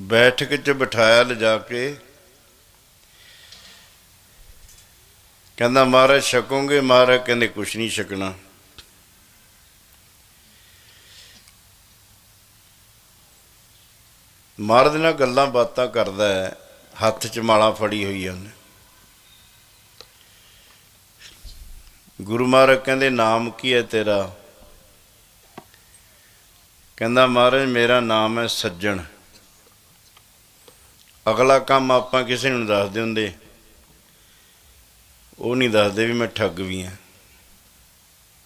ਬੈਠਕ 'ਚ ਬਿਠਾਇਆ ਲਿਜਾ ਕੇ। ਕਹਿੰਦਾ, ਮਹਾਰਾਜ, ਛਕੋਗੇ? ਮਹਾਰਾਜ ਕਹਿੰਦੇ, ਕੁਛ ਨਹੀਂ ਛਕਣਾ। ਮਹਾਰਾਜ ਨਾਲ ਗੱਲਾਂ ਬਾਤਾਂ ਕਰਦਾ ਹੈ। ਹੱਥ 'ਚ ਮਾਲਾ ਫੜੀ ਹੋਈ ਹੈ ਉਹਨੇ। ਗੁਰੂ ਮਹਾਰਾਜ ਕਹਿੰਦੇ, ਨਾਮ ਕੀ ਹੈ ਤੇਰਾ? ਕਹਿੰਦਾ, ਮਹਾਰਾਜ, ਮੇਰਾ ਨਾਮ ਹੈ ਸੱਜਣ। ਅਗਲਾ ਕੰਮ ਆਪਾਂ ਕਿਸੇ ਨੂੰ ਦੱਸਦੇ ਹੁੰਦੇ। ਉਹ ਨਹੀਂ ਦੱਸਦੇ ਵੀ ਮੈਂ ਠੱਗ ਵੀ ਹਾਂ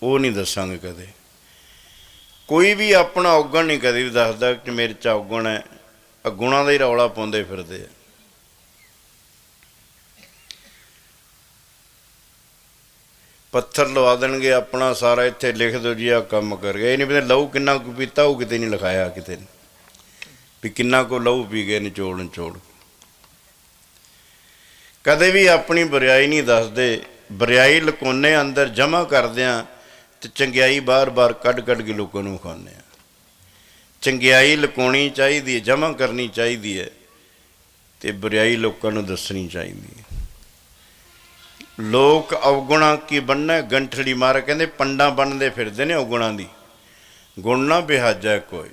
ਉਹ ਨਹੀਂ ਦੱਸਾਂਗੇ ਕਦੇ। ਕੋਈ ਵੀ ਆਪਣਾ ਔਗਣ ਨਹੀਂ ਕਦੇ ਵੀ ਦੱਸਦਾ ਕਿ ਮੇਰੇ ਚ ਔਗਣ ਹੈ। ਆਹ ਦਾ ਹੀ ਰੌਲਾ ਪਾਉਂਦੇ ਫਿਰਦੇ ਆ। ਪੱਥਰ ਲਵਾ ਦੇਣਗੇ ਆਪਣਾ ਸਾਰਾ, ਇੱਥੇ ਲਿਖ ਦਿਓ ਜੀ ਆ ਕੰਮ ਕਰ ਗਿਆ। ਇਹ ਨਹੀਂ ਪਤਾ ਲਹੂ ਕਿੰਨਾ ਕੁ ਪੀਤਾ, ਉਹ ਕਿਤੇ ਨਹੀਂ ਲਿਖਾਇਆ ਕਿਤੇ। ਨੇ। ਵੀ ਕਿੰਨਾ ਕੋ ਲਹੂ ਪੀ ਗਏ ਨਿਚੋੜ ਨਿਚੋੜ। ਕਦੇ ਵੀ ਆਪਣੀ ਬਰਿਆਈ ਨਹੀਂ ਦੱਸਦੇ। ਬਰਿਆਈ ਲਕੋਨੇ ਅੰਦਰ ਜਮਾ ਕਰਦੇ ਆ ਤੇ ਚੰਗਿਆਈ ਬਾਰ-ਬਾਰ ਕੱਢ-ਕੱਢ ਕੇ ਲੋਕਾਂ ਨੂੰ ਖਾਂਦੇ ਆ। ਚੰਗਿਆਈ ਲਕਾਉਣੀ ਚਾਹੀਦੀ ਹੈ ਜਮਾ ਕਰਨੀ ਚਾਹੀਦੀ ਹੈ ਤੇ ਬਰਿਆਈ ਲੋਕਾਂ ਨੂੰ ਦੱਸਣੀ ਚਾਹੀਦੀ ਹੈ ਲੋਕ ਅਵਗੁਣਾ ਕੀ ਬੰਨਾ ਗੰਠੜੀ ਮਾਰ ਕਹਿੰਦੇ, ਪੰਡਾ ਬਣਦੇ ਫਿਰਦੇ ਨੇ ਅਵਗੁਣਾ ਦੀ। ਗੁਣ ਨਾ ਬਿਹਾਜਾ ਕੋਈ।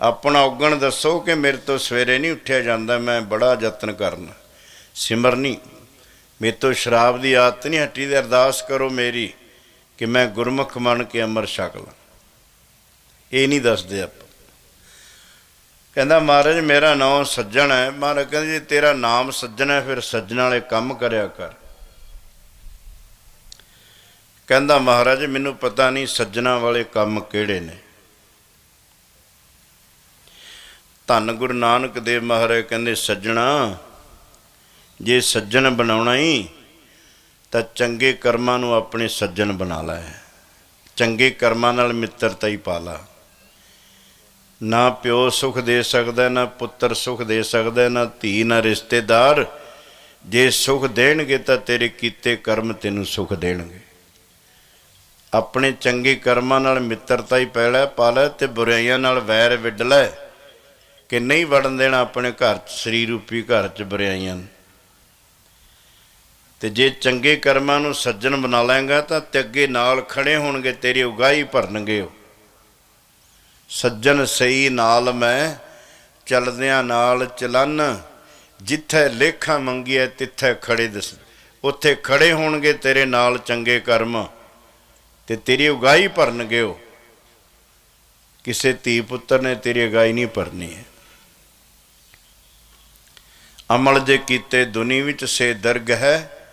ਆਪਣਾ ਔਗਣ ਦੱਸੋ ਕਿ ਮੇਰੇ ਤੋਂ ਸਵੇਰੇ ਨਹੀਂ ਉੱਠਿਆ ਜਾਂਦਾ, ਮੈਂ ਬੜਾ ਯਤਨ ਕਰਨਾ। ਸਿਮਰਨੀ ਮੇਰੇ ਤੋਂ ਸ਼ਰਾਬ ਦੀ ਆਦਤ ਨਹੀਂ, ਹਟੀ ਤੇ ਅਰਦਾਸ ਕਰੋ ਮੇਰੀ ਕਿ ਮੈਂ ਗੁਰਮੁਖ ਬਣ ਕੇ ਅਮਰ ਛਕ ਲਾਂ। ਇਹ ਨਹੀਂ ਦੱਸਦੇ ਆਪਾਂ। ਕਹਿੰਦਾ, ਮਹਾਰਾਜ, ਮੇਰਾ ਨਾਮ ਸੱਜਣ ਹੈ। ਮਹਾਰਾਜ ਕਹਿੰਦੇ, ਜੇ ਤੇਰਾ ਨਾਮ ਸੱਜਣ ਹੈ, ਫਿਰ ਸੱਜਣ ਵਾਲੇ ਕੰਮ ਕਰਿਆ ਕਰ। ਕਹਿੰਦਾ, ਮਹਾਰਾਜ, ਮੈਨੂੰ ਪਤਾ ਨਹੀਂ ਸੱਜਣਾ ਵਾਲੇ ਕੰਮ ਕਿਹੜੇ ਨੇ। ਧੰਨ ਗੁਰੂ ਨਾਨਕ ਦੇਵ ਮਹਾਰਾਜ ਕਹਿੰਦੇ, ਸੱਜਣਾ, ਜੇ ਸੱਜਣ ਬਣਾਉਣਾ ਹੀ ਤਾਂ ਚੰਗੇ ਕਰਮਾਂ ਨੂੰ ਆਪਣੇ ਸੱਜਣ ਬਣਾ ਲੈ। ਚੰਗੇ ਕਰਮਾਂ ਨਾਲ ਮਿੱਤਰਤਾ ਹੀ ਪਾ ਲਾ। ਨਾ ਪਿਓ ਸੁਖ ਦੇ ਸਕਦਾ, ਨਾ ਪੁੱਤਰ ਸੁਖ ਦੇ ਸਕਦਾ, ਨਾ ਧੀ, ਨਾ ਰਿਸ਼ਤੇਦਾਰ। ਜੇ ਸੁਖ ਦੇਣਗੇ ਤਾਂ ਤੇਰੇ ਕੀਤੇ ਕਰਮ ਤੈਨੂੰ ਸੁਖ ਦੇਣਗੇ। ਆਪਣੇ ਚੰਗੇ ਕਰਮਾਂ ਨਾਲ ਮਿੱਤਰਤਾ ਹੀ ਪੈ ਲੈ, ਪਾ ਲੈ ਤੇ ਬੁਰਾਈਆਂ ਨਾਲ ਵੈਰ ਵਿੱਢ ਲੈ। ਕਿ ਨਹੀਂ ਵੜਨ ਦੇਣਾ ਆਪਣੇ ਘਰ ਚ, ਸਰੀਰ ਰੂਪੀ ਘਰ ਚ ਬੁਰਾਈਆਂ ਨੂੰ। ਤੇ ਜੇ ਚੰਗੇ ਕਰਮਾਂ ਨੂੰ ਸੱਜਣ ਬਣਾ ਲੇਗਾ ਤਾਂ ਤੇ ਅੱਗੇ ਨਾਲ ਖੜੇ ਹੋਣਗੇ, ਤੇਰੀ ਉਗਾਈ ਭਰਨਗੇ ਉਹ। ਸੱਜਣ ਸਹੀ ਨਾਲ ਮੈਂ, ਚੱਲਦਿਆਂ ਨਾਲ ਚਲਨ, ਜਿੱਥੇ ਲੇਖਾਂ ਮੰਗੀਐ ਤਿੱਥੇ ਖੜੇ ਦਿਸ, ਉੱਥੇ ਖੜੇ ਹੋਣਗੇ ਤੇਰੇ ਨਾਲ ਚੰਗੇ ਕਰਮ, ਤੇ ਤੇਰੀ ਉਗਾਈ ਭਰਨਗੇ ਉਹ। ਕਿਸੇ ਧੀ ਪੁੱਤਰ ਨੇ ਤੇਰੀ ਉਗਾਈ ਨਹੀਂ ਭਰਨੀ ਹੈ। ਅਮਲ ਜੇ ਕੀਤੇ ਦੁਨੀ ਵਿੱਚ ਸੇ ਦਰਗ ਹੈ,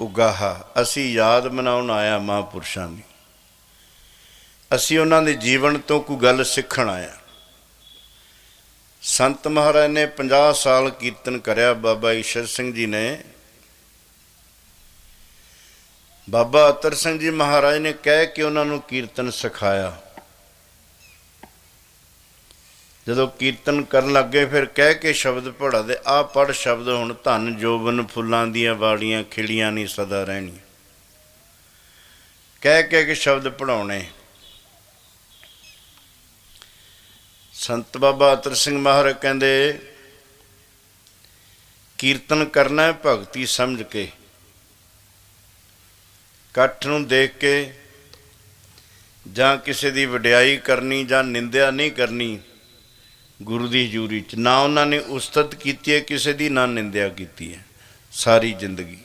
ਉਗਾਹਾ। ਅਸੀਂ ਯਾਦ ਮਨਾਉਣ ਆਇਆ ਮਹਾਂਪੁਰਸ਼ਾਂ ਦੀ ਅਸੀਂ ਉਹਨਾਂ ਦੇ ਜੀਵਨ ਤੋਂ ਕੋਈ ਗੱਲ ਸਿੱਖਣ ਆਇਆ। ਸੰਤ ਮਹਾਰਾਜ ਨੇ 50 ਸਾਲ ਕੀਰਤਨ ਕਰਿਆ, ਬਾਬਾ ਈਸ਼ਰ ਸਿੰਘ ਜੀ ਨੇ। ਬਾਬਾ ਅਤਰ ਸਿੰਘ ਜੀ ਮਹਾਰਾਜ ਨੇ ਕਹਿ ਕੇ ਉਹਨਾਂ ਨੂੰ ਕੀਰਤਨ ਸਿਖਾਇਆ। ਜਦੋਂ ਕੀਰਤਨ ਕਰਨ ਲੱਗੇ ਫਿਰ ਕਹਿ ਕੇ ਸ਼ਬਦ ਪੜਾ ਦੇ ਆ ਪੜ ਸ਼ਬਦ ਹੁਣ ਧਨ ਜੋਬਨ ਫੁੱਲਾਂ ਦੀਆਂ ਵਾੜੀਆਂ, ਖਿੜੀਆਂ ਨਹੀਂ ਸਦਾ ਰਹਿਣੀਆਂ। ਕਹਿ ਕਹਿ ਕੇ ਸ਼ਬਦ ਪੜਾਉਣੇ ਸੰਤ ਬਾਬਾ ਅਤਰ ਸਿੰਘ ਮਹਾਰਾਜ ਕਹਿੰਦੇ, ਕੀਰਤਨ ਕਰਨਾ ਹੈ ਭਗਤੀ ਸਮਝ ਕੇ। ਇਕੱਠ ਨੂੰ ਦੇਖ ਕੇ ਜਾਂ ਕਿਸੇ ਦੀ ਵਡਿਆਈ ਕਰਨੀ ਜਾਂ ਨਿੰਦਿਆ ਨਹੀਂ ਕਰਨੀ ਗੁਰੂ ਦੀ ਹਜ਼ੂਰੀ ਚ। ਨਾ ਉਹਨਾਂ ਨੇ ਉਸਤਤ ਕੀਤੀ ਹੈ, ਕਿਸੇ ਦੀ ਨਾ ਨਿੰਦਿਆ ਕੀਤੀ ਹੈ। ਸਾਰੀ ਜ਼ਿੰਦਗੀ।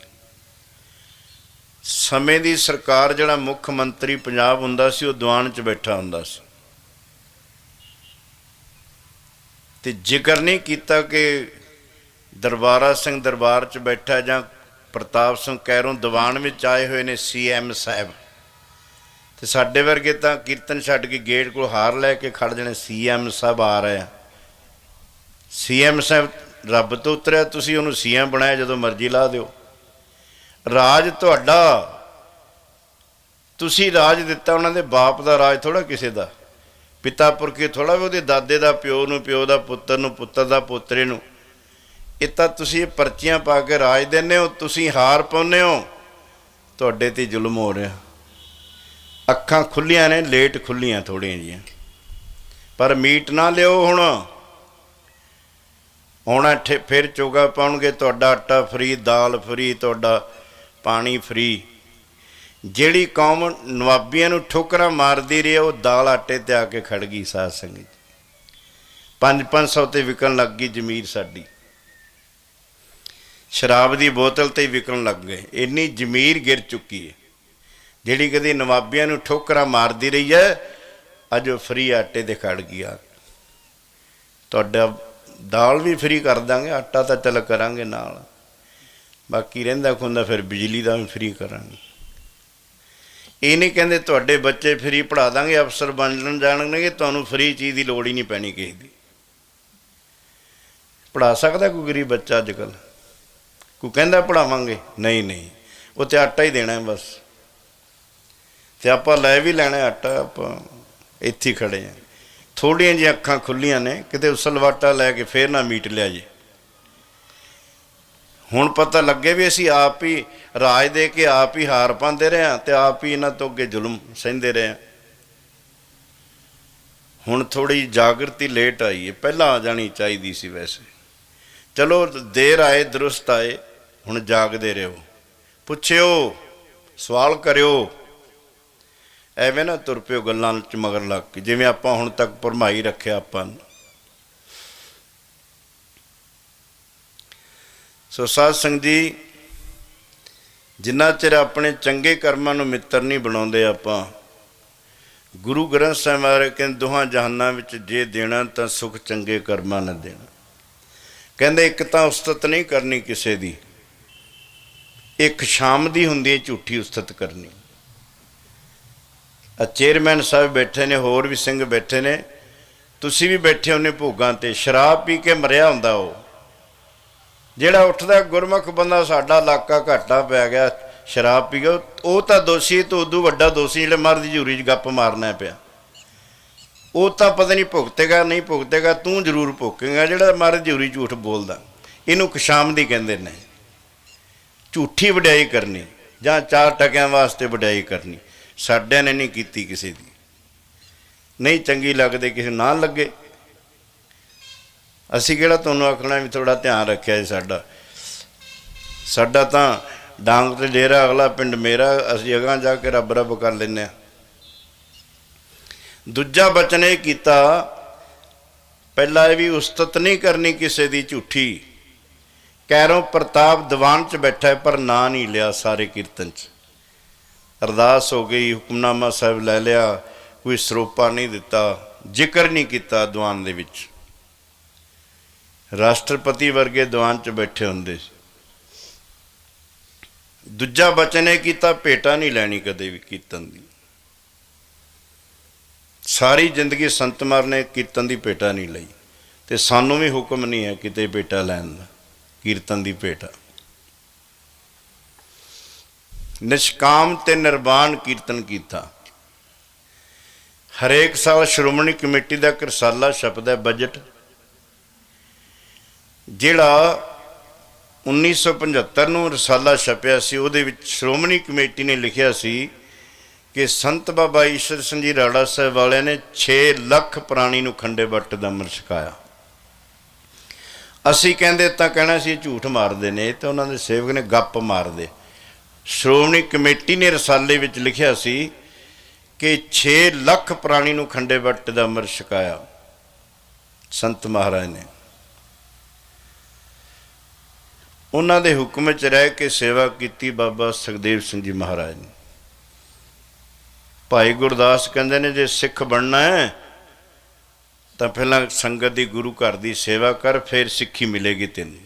ਸਮੇਂ ਦੀ ਸਰਕਾਰ ਜਿਹੜਾ ਮੁੱਖ ਮੰਤਰੀ ਪੰਜਾਬ ਹੁੰਦਾ ਸੀ, ਉਹ ਦੀਵਾਨ 'ਚ ਬੈਠਾ ਹੁੰਦਾ ਸੀ। ਤੇ ਜ਼ਿਕਰ ਨਹੀਂ ਕੀਤਾ ਕਿ ਦਰਬਾਰਾ ਸਿੰਘ ਦਰਬਾਰ 'ਚ ਬੈਠਾ ਜਾਂ ਪ੍ਰਤਾਪ ਸਿੰਘ ਕੈਰੋਂ ਦੀਵਾਨ ਵਿੱਚ ਆਏ ਹੋਏ ਨੇ ਸੀਐਮ ਸਾਹਿਬ। ਤੇ ਸਾਡੇ ਵਰਗੇ ਤਾਂ ਕੀਰਤਨ ਛੱਡ ਕੇ ਗੇਟ ਕੋਲ ਹਾਰ ਲੈ ਕੇ ਖੜ ਜਣੇ ਸੀਐਮ ਸਾਹਿਬ ਆ ਰਹੇ ਆ। ਸੀਐਮ ਸਾਹਿਬ, ਰੱਬ ਤੋਂ ਉਤਰਿਆ, ਤੁਸੀਂ ਉਹਨੂੰ ਸੀਐਮ ਬਣਾਇਆ ਜਦੋਂ ਮਰਜ਼ੀ ਲਾ ਦਿਓ। ਰਾਜ ਤੁਹਾਡਾ। ਤੁਸੀਂ ਰਾਜ ਦਿੱਤਾ, ਉਹਨਾਂ ਦੇ ਬਾਪ ਦਾ ਰਾਜ ਥੋੜਾ ਕਿਸੇ ਦਾ। ਪਿਤਾ ਪੁਰਖੇ ਥੋੜਾ ਵੀ ਉਹਦੇ ਦਾਦੇ ਦਾ, ਪਿਓ ਨੂੰ, ਪਿਓ ਦਾ, ਪੁੱਤਰ ਨੂੰ, ਪੁੱਤਰ ਦਾ, ਪੋਤਰੇ ਨੂੰ। ਇਹ ਤਾਂ ਤੁਸੀਂ ਇਹ ਪਰਚੀਆਂ ਪਾ ਕੇ ਰਾਜ ਦਿੰਦੇ ਹੋ, ਤੁਸੀਂ ਹਾਰ ਪਾਉਂਦੇ ਹੋ। ਤੁਹਾਡੇ ਤੇ ਜ਼ੁਲਮ ਹੋ ਰਿਹਾ। ਅੱਖਾਂ ਖੁੱਲੀਆਂ ਨੇ, ਲੇਟ ਖੁੱਲੀਆਂ ਥੋੜੀਆਂ ਜੀਆਂ ਪਰ ਮੀਟ ਨਾ ਲਿਓ ਹੁਣ। ਆਉਣਾ ਇੱਥੇ ਫਿਰ ਚੋਗਾ ਪਾਉਣਗੇ ਤੁਹਾਡਾ ਆਟਾ ਫਰੀ ਦਾਲ ਫਰੀ ਤੁਹਾਡਾ ਪਾਣੀ ਫਰੀ। ਜਿਹੜੀ ਕੌਮ ਨਵਾਬੀਆਂ ਨੂੰ ਠੋਕਰਾਂ ਮਾਰਦੀ ਰਹੀ ਹੈ, ਉਹ ਦਾਲ ਆਟੇ ਤੇ ਆ ਕੇ ਖੜ ਗਈ ਸਾਧ ਸੰਗਤ। 5-500 ਤੇ ਵਿਕਣ ਲੱਗ ਗਈ ਜ਼ਮੀਰ ਸਾਡੀ। ਸ਼ਰਾਬ ਦੀ ਬੋਤਲ ਤੇ ਵਿਕਣ ਲੱਗ ਗਏ। ਇੰਨੀ ਜ਼ਮੀਰ ਗਿਰ ਚੁੱਕੀ ਹੈ। ਜਿਹੜੀ ਕਦੀ ਨਵਾਬੀਆਂ ਨੂੰ ਠੋਕਰਾਂ ਮਾਰਦੀ ਰਹੀ ਹੈ ਅੱਜ ਉਹ ਫਰੀ ਆਟੇ ਤੇ ਖੜ ਗਈ ਆ। ਤੁਹਾਡਾ ਦਾਲ ਵੀ ਫਰੀ ਕਰ ਦਾਂਗੇ, ਆਟਾ ਤਾਂ ਚੱਲ ਕਰਾਂਗੇ ਨਾਲ। ਬਾਕੀ ਰਹਿੰਦਾ ਖੁੰਦਾ ਫਿਰ ਬਿਜਲੀ ਦਾ ਵੀ ਫਰੀ ਕਰਾਂਗੇ। ਇਹ ਨਹੀਂ ਕਹਿੰਦੇ ਤੁਹਾਡੇ ਬੱਚੇ ਫਰੀ ਪੜਾ ਦਾਂਗੇ, ਅਫਸਰ ਬਣ ਜਾਣਗੇ ਤੁਹਾਨੂੰ ਫਰੀ ਚੀਜ਼ ਦੀ ਲੋੜ ਹੀ ਨਹੀਂ ਪੈਣੀ ਕਿਸੇ ਦੀ। ਪੜਾ ਸਕਦਾ ਕੋਈ ਗਰੀਬ ਬੱਚਾ ਅੱਜ ਕੱਲ ਕੋਈ ਕਹਿੰਦਾ ਪੜਾਵਾਂਗੇ ਨਹੀਂ ਨਹੀਂ। ਉਹ ਤੇ ਆਟਾ ਹੀ ਦੇਣਾ ਹੈ ਬਸ। ਤੇ ਆਪਾਂ ਲੈ ਵੀ ਲੈਣਾ ਆਟਾ, ਆਪਾਂ ਇੱਥੇ ਖੜੇ ਆ ਥੋੜੀਆਂ ਜਿਹੀਆਂ ਅੱਖਾਂ ਖੁੱਲੀਆਂ ਨੇ, ਕਿਤੇ ਉਸਲਵਾਟਾ ਲੈ ਕੇ ਫੇਰ ਨਾ ਮੀਟ ਲਿਆ ਜੇ। ਹੁਣ ਪਤਾ ਲੱਗੇ ਵੀ ਅਸੀਂ ਆਪ ਹੀ ਰਾਜ ਦੇ ਕੇ ਆਪ ਹੀ ਹਾਰ ਪਾਉਂਦੇ ਰਹੇ ਹਾਂ ਤੇ ਆਪ ਹੀ ਇਹਨਾਂ ਤੋਂ ਅੱਗੇ ਜ਼ੁਲਮ ਸਹਿੰਦੇ ਰਹੇ ਹਾਂ। ਹੁਣ ਥੋੜੀ ਜਾਗਰਤੀ ਲੇਟ ਆਈ ਹੈ ਪਹਿਲਾਂ ਆ ਜਾਣੀ ਚਾਹੀਦੀ ਸੀ ਵੈਸੇ। ਚਲੋ ਦੇਰ ਆਏ, ਦਰੁਸਤ ਆਏ, ਹੁਣ ਜਾਗਦੇ ਰਹੋ। ਪੁੱਛਿਓ, ਸਵਾਲ ਕਰਿਓ। ਐਵੇਂ ਨਾ ਤੁਰ ਪਿਓ ਗੱਲਾਂ ਚ ਮਗਰ ਲੱਗ ਕੇ, ਜਿਵੇਂ ਆਪਾਂ ਹੁਣ ਤੱਕ ਭਰਮਾਈ ਰੱਖਿਆ ਆਪਾਂ ਨੂੰ। ਸੋ ਸਾਧ ਸੰਗਤ ਜੀ, ਜਿੰਨਾ ਚਿਰ ਆਪਣੇ ਚੰਗੇ ਕਰਮਾਂ ਨੂੰ ਮਿੱਤਰ ਨਹੀਂ ਬਣਾਉਂਦੇ ਆਪਾਂ, ਗੁਰੂ ਗ੍ਰੰਥ ਸਾਹਿਬ ਮਹਾਰਾਜ ਕਹਿੰਦੇ, ਦੋਹਾਂ ਜਹਾਨਾਂ ਵਿੱਚ ਜੇ ਦੇਣਾ ਤਾਂ ਸੁਖ ਚੰਗੇ ਕਰਮਾਂ ਨਾਲ ਦੇਣਾ। ਕਹਿੰਦੇ, ਇੱਕ ਤਾਂ ਉਸਤਤ ਨਹੀਂ ਕਰਨੀ ਕਿਸੇ ਦੀ, ਇੱਕ ਸ਼ਾਮ ਦੀ ਹੁੰਦੀ ਹੈ ਝੂਠੀ ਉਸਤਤ ਕਰਨੀ। ਚੇਅਰਮੈਨ ਸਾਹਿਬ ਬੈਠੇ ਨੇ, ਹੋਰ ਵੀ ਸਿੰਘ ਬੈਠੇ ਨੇ। ਤੁਸੀਂ ਵੀ ਬੈਠੇ ਹੋਨੇ ਭੋਗਾਂ ਤੇ, ਸ਼ਰਾਬ ਪੀ ਕੇ ਮਰਿਆ ਹੁੰਦਾ ਉਹ। ਜਿਹੜਾ ਉੱਠਦਾ, ਗੁਰਮੁਖ ਬੰਦਾ ਸਾਡਾ ਇਲਾਕਾ ਘਾਟਾ ਪੈ ਗਿਆ, ਸ਼ਰਾਬ ਪੀ ਗਿਆ ਉਹ ਤਾਂ ਦੋਸ਼ੀ, ਤੋਂ ਉਦੋਂ ਵੱਡਾ ਦੋਸ਼ੀ, ਜਿਹੜਾ ਮਰਦ ਜੂਰੀ 'ਚ ਗੱਪ ਮਾਰਨਾ ਪਿਆ। ਉਹ ਤਾਂ ਪਤਾ ਨਹੀਂ ਭੁਗਤੇਗਾ ਨਹੀਂ ਭੁਗਤੇਗਾ, ਤੂੰ ਜ਼ਰੂਰ ਭੁਗਤੇਗਾ, ਜਿਹੜਾ ਮਰਦ ਜੂਰੀ ਝੂਠ ਬੋਲਦਾ। ਇਹਨੂੰ ਕਸ਼ਾਮ ਦੀ ਕਹਿੰਦੇ ਨੇ। ਝੂਠੀ ਵਡਿਆਈ ਕਰਨੀ, ਜਾਂ ਚਾਰ ਟਕਿਆਂ ਵਾਸਤੇ ਵਡਿਆਈ ਕਰਨੀ। ਸਾਡਿਆਂ ਨੇ ਨਹੀਂ ਕੀਤੀ ਕਿਸੇ ਦੀ। ਨਹੀਂ ਚੰਗੀ ਲੱਗਦੇ, ਕਿਸੇ ਨੂੰ ਨਾ ਲੱਗੇ। ਅਸੀਂ ਕਿਹੜਾ ਤੁਹਾਨੂੰ ਆਖਣਾ ਵੀ ਥੋੜਾ ਧਿਆਨ ਰੱਖਿਆ ਜੀ ਸਾਡਾ। ਸਾਡਾ ਤਾਂ ਡਾਂਗ ਤੇ ਡੇਰਾ, ਅਗਲਾ ਪਿੰਡ ਮੇਰਾ, ਅਸੀਂ ਅਗਾਂ ਜਾ ਕੇ ਰੱਬ ਰੱਬ ਕਰ ਲੈਨੇ ਆ ਦੂਜਾ ਬਚਨ ਇਹ ਕੀਤਾ, ਪਹਿਲਾ ਇਹ ਵੀ ਉਸਤਤ ਨਹੀਂ ਕਰਨੀ ਕਿਸੇ ਦੀ ਝੂਠੀ। ਕੈਰੋਂ ਪ੍ਰਤਾਪ ਦੀਵਾਨ 'ਚ ਬੈਠਾ ਪਰ ਨਾਂ ਨਹੀਂ ਲਿਆ ਸਾਰੇ ਕੀਰਤਨ 'ਚ। ਅਰਦਾਸ ਹੋ ਗਈ, ਹੁਕਮਨਾਮਾ ਸਾਹਿਬ ਲੈ ਲਿਆ, ਕੋਈ ਸਰੋਪਾ ਨਹੀਂ ਦਿੱਤਾ, ਜ਼ਿਕਰ ਨਹੀਂ ਕੀਤਾ ਦੀਵਾਨ ਦੇ ਵਿੱਚ। ਰਾਸ਼ਟਰਪਤੀ ਵਰਗੇ ਦੀਵਾਨ 'ਚ ਬੈਠੇ ਹੁੰਦੇ ਸੀ। ਦੂਜਾ ਬਚਨ ਇਹ ਕੀਤਾ, ਭੇਟਾ ਨਹੀਂ ਲੈਣੀ ਕਦੇ ਵੀ ਕੀਰਤਨ ਦੀ। ਸਾਰੀ ਜ਼ਿੰਦਗੀ ਸੰਤ ਮਾਰ ਨੇ ਕੀਰਤਨ ਦੀ ਭੇਟਾ ਨਹੀਂ ਲਈ, ਤੇ ਸਾਨੂੰ ਵੀ ਹੁਕਮ ਨਹੀਂ ਹੈ ਕਿਤੇ ਭੇਟਾ ਲੈਣ ਦਾ, ਕੀਰਤਨ ਦੀ ਭੇਟਾ। ਨਿਸ਼ਕਾਮ ਤੇ ਨਿਰਵਾਣ ਕੀਰਤਨ ਕੀਤਾ। ਹਰੇਕ ਸਾਲ ਸ਼੍ਰੋਮਣੀ ਕਮੇਟੀ ਦਾ ਇੱਕ ਰਸਾਲਾ ਛਪਦਾ ਬਜਟ, ਜਿਹੜਾ 1975 ਨੂੰ ਰਸਾਲਾ ਛਪਿਆ ਸੀ, ਉਹਦੇ ਵਿੱਚ ਸ਼੍ਰੋਮਣੀ ਕਮੇਟੀ ਨੇ ਲਿਖਿਆ ਸੀ ਕਿ ਸੰਤ ਬਾਬਾ ਈਸ਼ਰ ਸਿੰਘ ਜੀ ਰਾੜਾ ਸਾਹਿਬ ਵਾਲਿਆਂ ਨੇ 6 ਲੱਖ ਪ੍ਰਾਣੀ ਨੂੰ ਖੰਡੇ ਵੱਟ ਦਾ ਅੰਮ੍ਰਿਤ ਛਕਾਇਆ ਅਸੀਂ ਕਹਿੰਦੇ ਤਾਂ ਕਹਿਣਾ ਸੀ ਝੂਠ ਮਾਰਦੇ ਨੇ ਤੇ ਉਹਨਾਂ ਦੇ ਸੇਵਕ ਨੇ ਗੱਪ ਮਾਰਦੇ। ਸ਼੍ਰੋਮਣੀ ਕਮੇਟੀ ਨੇ ਰਸਾਲੇ ਵਿੱਚ ਲਿਖਿਆ ਸੀ ਕਿ 6 ਲੱਖ ਪ੍ਰਾਣੀ ਨੂੰ ਖੰਡੇ ਵੱਟ ਦਾ ਅੰਮ੍ਰਿਤ ਛਕਾਇਆ। ਸੰਤ ਮਹਾਰਾਜ ਨੇ। ਉਹਨਾਂ ਦੇ ਹੁਕਮ 'ਚ ਰਹਿ ਕੇ ਸੇਵਾ ਕੀਤੀ ਬਾਬਾ ਸੁਖਦੇਵ ਸਿੰਘ ਜੀ ਮਹਾਰਾਜ ਨੇ। ਭਾਈ ਗੁਰਦਾਸ ਕਹਿੰਦੇ ਨੇ, ਜੇ ਸਿੱਖ ਬਣਨਾ ਹੈ, ਤਾਂ ਪਹਿਲਾਂ ਸੰਗਤ ਦੀ ਗੁਰੂ ਘਰ ਦੀ ਸੇਵਾ ਕਰ, ਫਿਰ ਸਿੱਖੀ ਮਿਲੇਗੀ ਤੈਨੂੰ।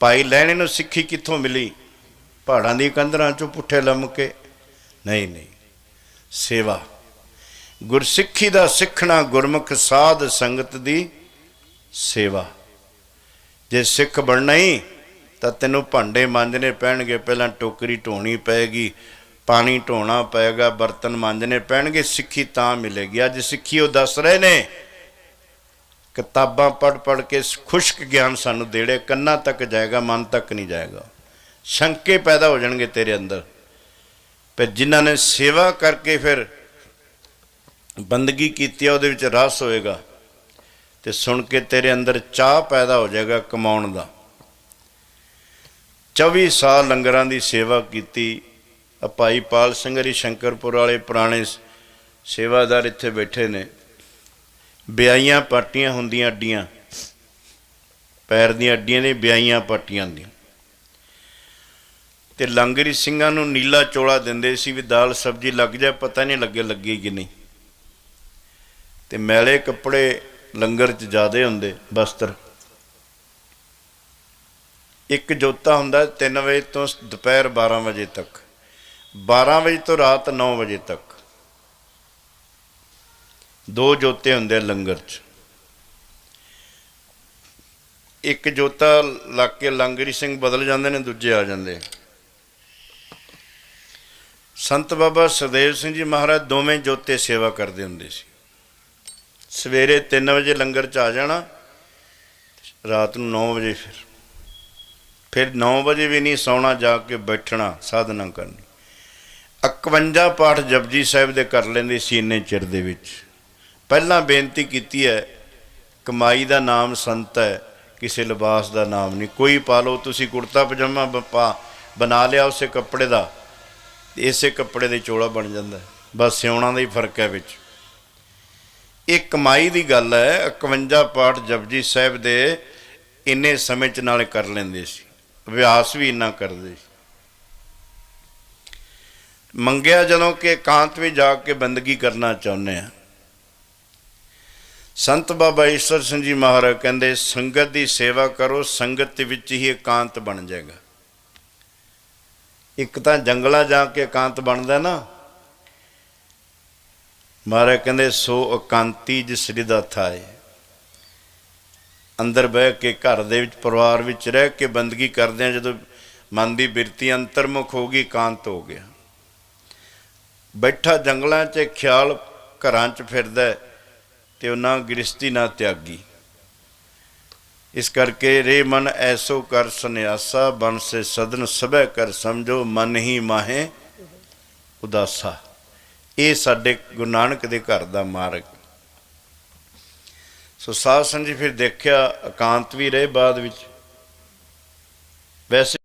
ਭਾਈ ਲੈਣੇ ਨੂੰ ਸਿੱਖੀ ਕਿੱਥੋਂ ਮਿਲੀ? ਪਹਾੜਾਂ ਦੀ ਕੰਧਰਾਂ ਚੋਂ ਪੁੱਠੇ ਲੰਮ ਕੇ ਨਹੀਂ ਨਹੀਂ। ਸੇਵਾ। ਗੁਰਸਿੱਖੀ ਦਾ ਸਿੱਖਣਾ ਗੁਰਮੁਖ ਸਾਧ ਸੰਗਤ ਦੀ ਸੇਵਾ। ਜੇ ਸਿੱਖ ਬਣਨਾ ਹੀ ਤਾਂ ਤੈਨੂੰ ਭਾਂਡੇ ਮਾਂਜਣੇ ਪੈਣਗੇ। ਪਹਿਲਾਂ ਟੋਕਰੀ ਢੋਣੀ ਪਏਗੀ ਪਾਣੀ ਢੋਣਾ ਪਏਗਾ ਬਰਤਨ ਮਾਂਜਣੇ ਪੈਣਗੇ, ਸਿੱਖੀ ਤਾਂ ਮਿਲੇਗੀ। ਅੱਜ ਸਿੱਖੀ ਉਹ ਦੱਸ ਰਹੇ ਨੇ, ਕਿਤਾਬਾਂ ਪੜ ਪੜ ਕੇ ਖੁਸ਼ਕ ਗਿਆਨ ਸਾਨੂੰ ਦੇੜੇ ਕੰਨਾਂ ਤੱਕ ਜਾਏਗਾ, ਮਨ ਤੱਕ ਨਹੀਂ ਜਾਏਗਾ। ਸ਼ੰਕੇ ਪੈਦਾ ਹੋ ਜਾਣਗੇ ਤੇਰੇ ਅੰਦਰ। ਪਰ ਜਿਨ੍ਹਾਂ ਨੇ ਸੇਵਾ ਕਰਕੇ ਫਿਰ ਬੰਦਗੀ ਕੀਤੀ ਆ, ਉਹਦੇ ਵਿੱਚ ਰਸ ਹੋਏਗਾ। ਤੇ ਸੁਣ ਕੇ ਤੇਰੇ ਅੰਦਰ ਚਾਹ ਪੈਦਾ ਹੋ ਜਾਏਗਾ ਕਮਾਉਣ ਦਾ। 24 ਸਾਲ ਲੰਗਰਾਂ ਦੀ ਸੇਵਾ ਕੀਤੀ। ਆ ਭਾਈ ਪਾਲ ਸਿੰਘ ਹਰੀ ਸ਼ੰਕਰਪੁਰ ਵਾਲੇ ਪੁਰਾਣੇ ਸ- ਸੇਵਾਦਾਰ ਇੱਥੇ ਬੈਠੇ ਨੇ। ਵਿਆਈਆਂ ਪਾਟੀਆਂ ਹੁੰਦੀਆਂ ਅੱਡੀਆਂ। ਪੈਰ ਦੀਆਂ ਅੱਡੀਆਂ ਨੇ ਵਿਆਈਆਂ ਪਾਟੀਆਂ ਹੁੰਦੀਆਂ ਤੇ ਲੰਗਰੀ ਸਿੰਘਾਂ ਨੂੰ ਨੀਲਾ ਚੋਲਾ ਦਿੰਦੇ ਸੀ ਵੀ ਦਾਲ ਸਬਜ਼ੀ ਲੱਗ ਜਾਏ, ਪਤਾ ਨਹੀਂ ਲੱਗੇ ਲੱਗੀ ਕਿ ਨਹੀਂ। ਤੇ ਮੈਲੇ ਕੱਪੜੇ ਲੰਗਰ 'ਚ ਜ਼ਿਆਦੇ ਹੁੰਦੇ, ਬਸਤਰ। ਇੱਕ ਜੋਤਾ ਹੁੰਦਾ 3 ਵਜੇ ਤੋਂ ਦੁਪਹਿਰ 12 ਵਜੇ ਤੱਕ। 12 ਵਜੇ ਤੋਂ ਰਾਤ 9 ਵਜੇ ਤੱਕ। ਦੋ ਜੋਤੇ ਹੁੰਦੇ ਲੰਗਰ 'ਚ। ਇੱਕ ਜੋਤਾ ਲੱਗ ਕੇ ਲੰਗਰੀ ਸਿੰਘ ਬਦਲ ਜਾਂਦੇ ਨੇ, ਦੂਜੇ ਆ ਜਾਂਦੇ। ਸੰਤ ਬਾਬਾ ਸਰਦੇਵ ਸਿੰਘ ਜੀ ਮਹਾਰਾਜ ਦੋਵੇਂ ਜੋਤੇ ਸੇਵਾ ਕਰਦੇ ਹੁੰਦੇ ਸੀ। ਸਵੇਰੇ 3 ਵਜੇ ਲੰਗਰ 'ਚ ਆ ਜਾਣਾ, ਰਾਤ ਨੂੰ 9 ਵਜੇ ਫਿਰ। ਫਿਰ 9 ਵਜੇ ਵੀ ਨਹੀਂ ਸੌਣਾ, ਜਾ ਕੇ ਬੈਠਣਾ, ਸਾਧਨਾ ਕਰਨੀ। 51 ਪਾਠ ਜਪਜੀ ਸਾਹਿਬ ਦੇ ਕਰ ਲੈਂਦੇ ਸੀ ਇੰਨੇ ਚਿਰ ਦੇ ਵਿੱਚ। ਪਹਿਲਾਂ ਬੇਨਤੀ ਕੀਤੀ ਹੈ, ਕਮਾਈ ਦਾ ਨਾਮ ਸੰਤ ਹੈ, ਕਿਸੇ ਲਿਬਾਸ ਦਾ ਨਾਮ ਨਹੀਂ। ਕੋਈ ਪਾ ਲਓ, ਤੁਸੀਂ ਕੁੜਤਾ ਪਜਾਮਾ ਬ- ਪਾ ਬਣਾ ਲਿਆ ਉਸੇ ਕੱਪੜੇ ਦਾ। ਤੇ ਇਸੇ ਕੱਪੜੇ ਦੇ ਚੋਲਾ ਬਣ ਜਾਂਦਾ ਬਸ ਸਿਉਣਾ ਦਾ ਹੀ ਫ਼ਰਕ ਹੈ ਵਿੱਚ। ਇਹ ਕਮਾਈ ਦੀ ਗੱਲ ਹੈ 51 ਪਾਠ ਜਪਜੀ ਸਾਹਿਬ ਦੇ ਇੰਨੇ ਸਮੇਂ ਚ ਨਾਲ ਕਰ ਲੈਂਦੇ ਸੀ। ਅਭਿਆਸ ਵੀ ਇੰਨਾ ਕਰਦੇ ਸੀ। ਮੰਗਿਆ ਜਦੋਂ ਕਿ ਇਕਾਂਤ ਵਿੱਚ ਜਾ ਕੇ ਬੰਦਗੀ ਕਰਨਾ ਚਾਹੁੰਦੇ ਆ ਸੰਤ ਬਾਬਾ ਈਸ਼ਵਰ ਸਿੰਘ ਜੀ ਮਹਾਰਾਜ ਕਹਿੰਦੇ, ਸੰਗਤ ਦੀ ਸੇਵਾ ਕਰੋ, ਸੰਗਤ ਵਿੱਚ ਹੀ ਇਕਾਂਤ ਬਣ ਜਾਏਗਾ। ਇੱਕ ਤਾਂ ਜੰਗਲਾਂ ਜਾ ਕੇ ਇਕਾਂਤ ਬਣਦਾ ਨਾ। ਮਹਾਰਾਜ ਕਹਿੰਦੇ, ਸੋ ਇਕਾਂਤੀ ਜਿਸ ਰਿਦਾ ਹੈ ਅੰਦਰ ਬਹਿ ਕੇ ਘਰ ਦੇ ਵਿੱਚ, ਪਰਿਵਾਰ ਵਿੱਚ ਰਹਿ ਕੇ ਬੰਦਗੀ ਕਰਦੇ ਆ, ਜਦੋਂ ਮਨ ਦੀ ਬਿਰਤੀ ਅੰਤਰਮੁਖ ਹੋ ਗਈ, ਇਕਾਂਤ ਹੋ ਗਿਆ। ਬੈਠਾ ਜੰਗਲਾਂ 'ਚ, ਖਿਆਲ ਘਰਾਂ 'ਚ ਫਿਰਦਾ ਹੈ ਤੇ ਉਹਨਾਂ ਗ੍ਰਸਤੀ ਨਾ ਤਿਆਗੀ। ਇਸ ਕਰਕੇ ਰੇ ਮਨ ਐਸੋ ਕਰ ਸੰਿਆਸਾ ਬਨ ਸੇ ਸਦਨ ਸਭੈ ਕਰ ਸਮਝੋ, ਮਨ ਹੀ ਮਾਹੇ ਉਦਾਸਾ। ਇਹ ਸਾਡੇ ਗੁਰੂ ਨਾਨਕ ਦੇ ਘਰ ਦਾ ਮਾਰਗ। ਸੋ ਸਾਧ ਸੰਗਤ ਜੀ ਫਿਰ ਦੇਖਿਆ, ਇਕਾਂਤ ਵੀ ਰਹੇ ਬਾਅਦ ਵਿੱਚ। ਵੈਸੇ